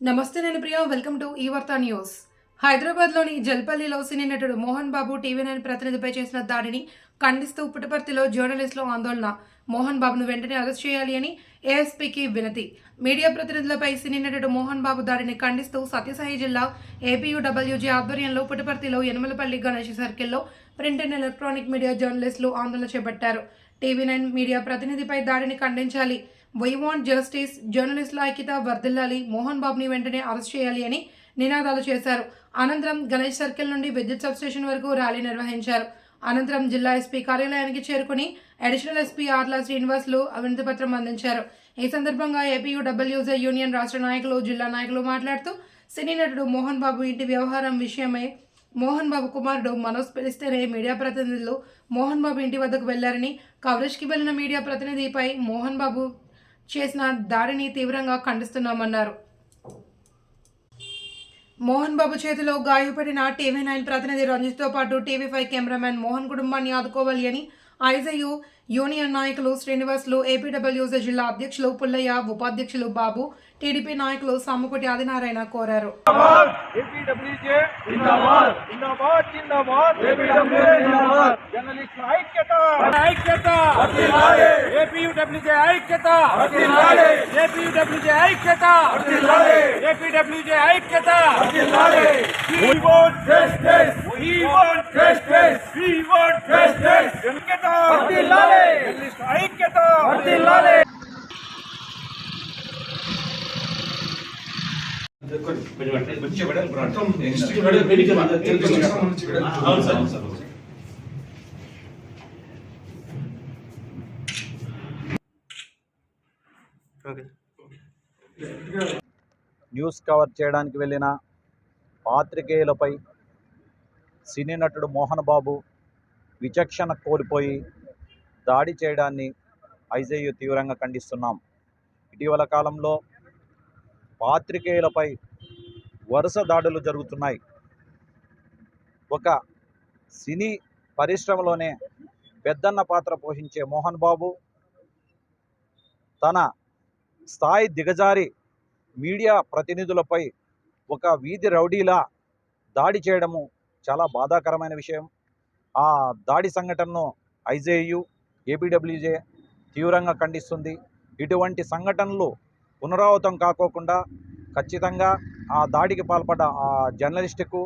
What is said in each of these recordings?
నమస్తే నేను Priya welcome to ఈ వార్తా న్యూస్. హైదరాబాద్లోని జల్పల్లిలో సినీ నటుడు మోహన్ బాబు టీవీ నైన్ ప్రతినిధిపై చేసిన దాడిని ఖండిస్తూ పుట్టపర్తిలో జర్నలిస్టులు ఆందోళన. మోహన్ బాబును వెంటనే అరెస్ట్ చేయాలి అని ఏఎస్పీకి వినతి. మీడియా ప్రతినిధులపై సినీ నటుడు మోహన్ బాబు దాడిని ఖండిస్తూ సత్యసాయి జిల్లా ఏపీయూడబ్ల్యూజీ ఆధ్వర్యంలో పుట్టపర్తిలో యనమలపల్లి గణేష్ సర్కిల్లో ప్రింట్ అండ్ ఎలక్ట్రానిక్ మీడియా జర్నలిస్టులు ఆందోళన చేపట్టారు. టీవీ నైన్ మీడియా ప్రతినిధిపై దాడిని ఖండించాలి. వై వాంట్ జస్టిస్ జర్నలిస్టుల ఐక్యత వర్ధిల్లాలి మోహన్ బాబుని వెంటనే అరెస్ట్ చేయాలి అని నినాదాలు చేశారు. అనంతరం గణేష్ సర్కిల్ నుండి విద్యుత్ సబ్స్టేషన్ వరకు ర్యాలీ నిర్వహించారు. అనంతరం జిల్లా ఎస్పీ కార్యాలయానికి చేరుకుని అడిషనల్ ఎస్పీ ఆర్లా శ్రీనివాసులు అవినతి పత్రం అందించారు. ఈ సందర్భంగా ఏపీయూడబ్ల్యూజే యూనియన్ రాష్ట్ర నాయకులు జిల్లా నాయకులు మాట్లాడుతూ సినీ నటుడు మోహన్ బాబు ఇంటి వ్యవహారం విషయమై మోహన్ బాబు కుమారుడు మనోజ్ పిలిస్తేనే మీడియా ప్రతినిధులు మోహన్ బాబు ఇంటి వద్దకు వెళ్ళారని కవరేజ్కి వెళ్ళిన మీడియా ప్రతినిధిపై మోహన్ బాబు చేసిన దాడిని తీవ్రంగా ఖండిస్తున్నామన్నారు. మోహన్ బాబు చేతిలో గాయపడిన టీవీ నైన్ ప్రతినిధి రంజిత్తో పాటు టీవీ ఫైవ్ కెమెరామెన్ మోహన్ కుటుంబాన్ని ఆదుకోవాలి అని ఐజయు యూనియన్ నాయకులు శ్రీనివాసులు ఏపీడబ్ల్యూసీ జిల్లా అధ్యక్షులు పుల్లయ్య ఉపాధ్యక్షులు బాబు టీడీపీ నాయకులు సాముకుటి ఆదినారాయణ కోరారు. ఏపీడబ్ల్యూజే జిందాబాద్! జిందాబాద్ జిందాబాద్! ఏపీడబ్ల్యూజే జిందాబాద్! జర్నలిస్టుల ఐక్యత! ఐక్యత వర్ధిల్లాలి ఏపీడబ్ల్యూజే ఐక్యత వర్ధిల్లాలి ఏపీడబ్ల్యూజే ఐక్యత వర్ధిల్లాలి ఏపీడబ్ల్యూజే ఐక్యత వర్ధిల్లాలి we want justice we want justice we want justice ఐక్యత న్యూస్ కవర్ చేయడానికి వెళ్ళిన పాత్రికేయులపై సినీ నటుడు మోహన్ బాబు విచక్షణ కోల్పోయి దాడి చేయడాన్ని ఐజేయు తీవ్రంగా ఖండిస్తున్నాం. ఇటీవల కాలంలో పాత్రికేయులపై వరుస దాడులు జరుగుతున్నాయి. ఒక సినీ పరిశ్రమలోనే పెద్దన్న పాత్ర పోషించే మోహన్ బాబు తన స్థాయి దిగజారి మీడియా ప్రతినిధులపై ఒక వీధి రౌడీలా దాడి చేయడము చాలా బాధాకరమైన విషయం. ఆ దాడి సంఘటనను ఐజేయు ఏపీడబ్ల్యూజే తీవ్రంగా ఖండిస్తుంది. ఇటువంటి సంఘటనలు పునరావృతం కాకోకుండా ఖచ్చితంగా ఆ దాడికి పాల్పడ్డ ఆ జర్నలిస్టుకు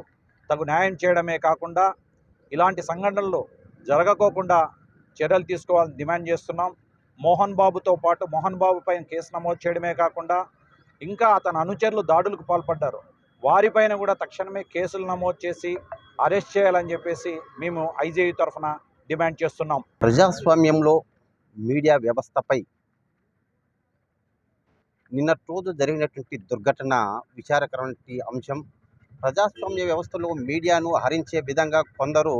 తగు న్యాయం చేయడమే కాకుండా ఇలాంటి సంఘటనలు జరగకోకుండా చర్యలు తీసుకోవాలని డిమాండ్ చేస్తున్నాం. మోహన్ బాబుతో పాటు మోహన్ బాబు పైన కేసు నమోదు చేయడమే కాకుండా ఇంకా అతని అనుచరులు దాడులకు పాల్పడ్డారు. వారిపైన కూడా తక్షణమే కేసులు నమోదు చేసి అరెస్ట్ చేయాలని చెప్పేసి మేము ఐజేయు తరఫున డిమాండ్ చేస్తున్నాం. ప్రజాస్వామ్యంలో మీడియా వ్యవస్థపై నిన్నటి రోజు జరిగినటువంటి దుర్ఘటన విచారకరమైన అంశం. ప్రజాస్వామ్య వ్యవస్థలో మీడియాను హరించే విధంగా కొందరు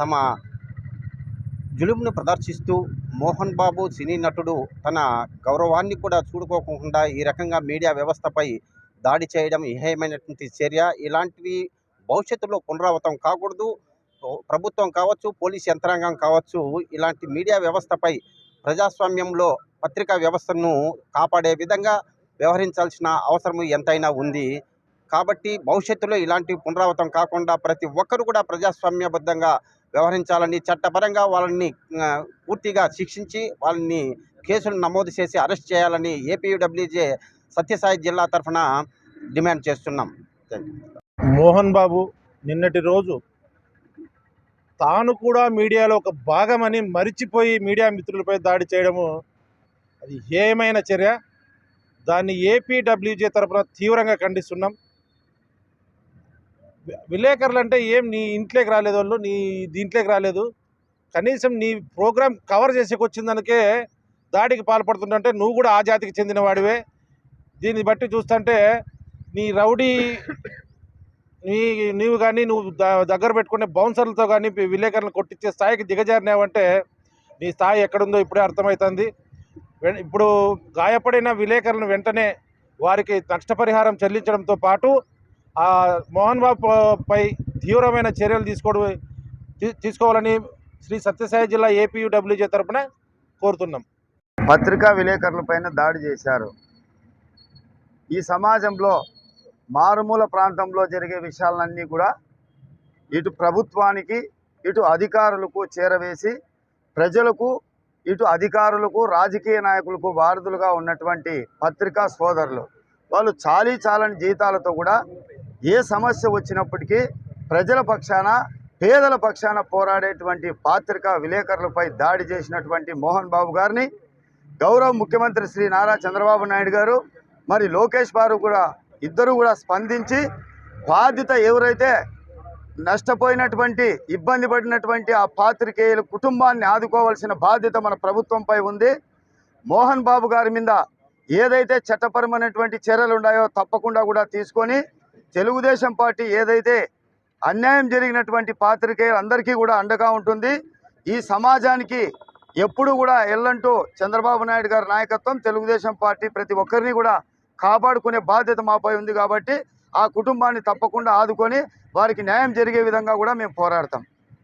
తమ జులుమును ప్రదర్శిస్తూ మోహన్ బాబు సినీ నటుడు తన గౌరవాన్ని కూడా చూడుకోకుండా ఈ రకంగా మీడియా వ్యవస్థపై దాడి చేయడం ఇహేయమైనటువంటి చర్య. ఇలాంటివి భవిష్యత్తులో పునరావృతం కాకూడదు. ప్రభుత్వం కావచ్చు పోలీస్ యంత్రాంగం కావచ్చు ఇలాంటి మీడియా వ్యవస్థపై ప్రజాస్వామ్యంలో పత్రికా వ్యవస్థను కాపాడే విధంగా వ్యవహరించాల్సిన అవసరం ఎంతైనా ఉంది. కాబట్టి భవిష్యత్తులో ఇలాంటి పునరావృతం కాకుండా ప్రతి ఒక్కరు కూడా ప్రజాస్వామ్యబద్ధంగా వ్యవహరించాలని చట్టపరంగా వాళ్ళని పూర్తిగా శిక్షించి వాళ్ళని కేసులు నమోదు చేసి అరెస్ట్ చేయాలని ఏపీడబ్ల్యూజే సత్యసాయి జిల్లా తరఫున డిమాండ్ చేస్తున్నాం. మోహన్ బాబు నిన్నటి రోజు తాను కూడా మీడియాలో ఒక భాగమని మరిచిపోయి మీడియా మిత్రులపై దాడి చేయడము అది హేయమైన చర్య. దాన్ని ఏపీడబ్ల్యూజే తరపున తీవ్రంగా ఖండిస్తున్నాం. విలేకరులు అంటే ఏం నీ ఇంట్లోకి రాలేదు వాళ్ళు నీ దీంట్లోకి రాలేదు. కనీసం నీ ప్రోగ్రాం కవర్ చేసేకొచ్చిందనికే దాడికి పాల్పడుతుంటే నువ్వు కూడా ఆ జాతికి చెందిన వాడివే దీన్ని బట్టి చూస్తుంటే నీ రౌడీ నీ నీవు కానీ నువ్వు దగ్గర పెట్టుకునే బౌన్సర్లతో కానీ విలేకరులను కొట్టించే స్థాయికి దిగజారినావంటే నీ స్థాయి ఎక్కడుందో ఇప్పుడే అర్థమవుతుంది. ఇప్పుడు గాయపడిన విలేకరులను వెంటనే వారికి నష్టపరిహారం చెల్లించడంతో పాటు ఆ మోహన్ బాబు పై తీవ్రమైన చర్యలు తీసుకోవడం తీసుకోవాలని శ్రీ సత్యసాయి జిల్లా ఏపీయూడబ్ల్యూజే తరపున కోరుతున్నాం. పత్రికా విలేకరులపైన దాడి చేశారు. ఈ సమాజంలో మారుమూల ప్రాంతంలో జరిగే విషయాలన్నీ కూడా ఇటు ప్రభుత్వానికి ఇటు అధికారులకు చేరవేసి ప్రజలకు ఇటు అధికారులకు రాజకీయ నాయకులకు వారధులుగా ఉన్నటువంటి పత్రికా సోదరులు. వాళ్ళు చాలీ చాలని జీతాలతో కూడా ఏ సమస్య వచ్చినప్పటికీ ప్రజల పక్షాన పేదల పక్షాన పోరాడేటువంటి పాత్రికా విలేకరులపై దాడి చేసినటువంటి మోహన్ బాబు గారిని గౌరవ ముఖ్యమంత్రి శ్రీ నారా చంద్రబాబు నాయుడు గారు మరి లోకేష్ బారు కూడా ఇద్దరు కూడా స్పందించి బాధ్యత ఎవరైతే నష్టపోయినటువంటి ఇబ్బంది పడినటువంటి ఆ పాత్రికేయుల కుటుంబాన్ని ఆదుకోవాల్సిన బాధ్యత మన ప్రభుత్వంపై ఉంది. మోహన్ బాబు గారి మీద ఏదైతే చట్టపరమైనటువంటి చర్యలు ఉన్నాయో తప్పకుండా కూడా తీసుకొని తెలుగుదేశం పార్టీ ఏదైతే అన్యాయం జరిగినటువంటి పాత్రికేయులందరికీ కూడా అండగా ఉంటుంది. ఈ సమాజానికి ఎప్పుడు కూడా ఎల్లంటూ చంద్రబాబు నాయుడు గారి నాయకత్వం తెలుగుదేశం పార్టీ ప్రతి ఒక్కరిని కూడా కాపాడుకునే బాధ్యత మాపై ఉంది కాబట్టి ఆ కుటుంబాన్ని తప్పకుండా ఆదుకొని వారికి న్యాయం జరిగే విధంగా కూడా మేము పోరాడతాం.